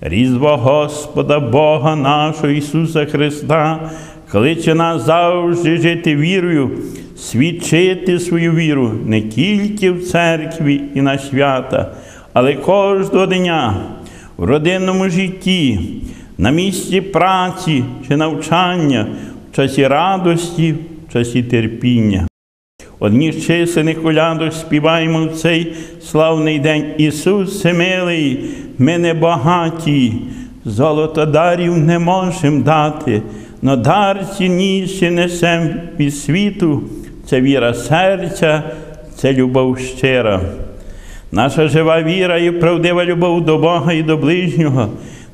Різдво Господа Бога нашого Ісуса Христа кличе нас завжди жити вірою, свідчити свою віру не тільки в церкві і на свята, але кожного дня в родинному житті, на місці праці чи навчання, в часі радості, в часі терпіння. Одні з численних колядок співаємо в цей славний день. Ісус милий, ми не багаті, золотодарів не можемо дати, но дар цінніший несем від світу, це віра серця, це любов щира. Наша жива віра і правдива любов до Бога і до ближнього,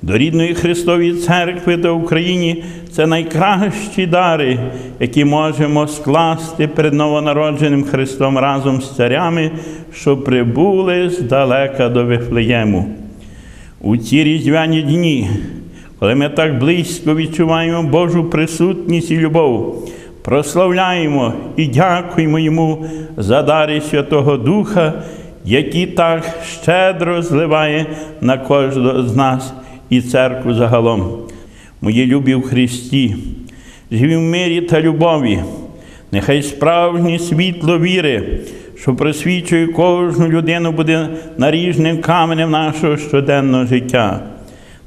до рідної Христової церкви та Україні це найкращі дари, які можемо скласти перед новонародженим Христом разом з царями, що прибули здалека до Вифлеєму. У ці різдвяні дні, коли ми так близько відчуваємо Божу присутність і любов, прославляємо і дякуємо Йому за дари Святого Духа, які так щедро зливає на кожного з нас і церкву загалом. Мої любі в Христі, живі в мирі та любові, нехай справжнє світло віри, що просвічує кожну людину, буде наріжним каменем нашого щоденного життя.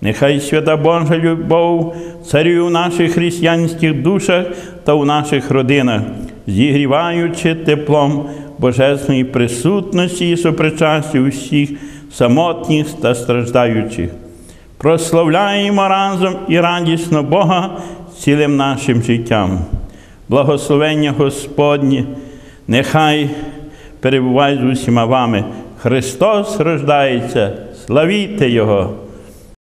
Нехай свята Божа любов царює у наших християнських душах та у наших родинах, зігріваючи теплом Божесної присутності і сопричасті усіх самотніх та страждаючих. Прославляємо разом і радісно Бога цілим нашим життям. Благословення Господнє, нехай перебуває з усіма вами. Христос рождається, славіте Його!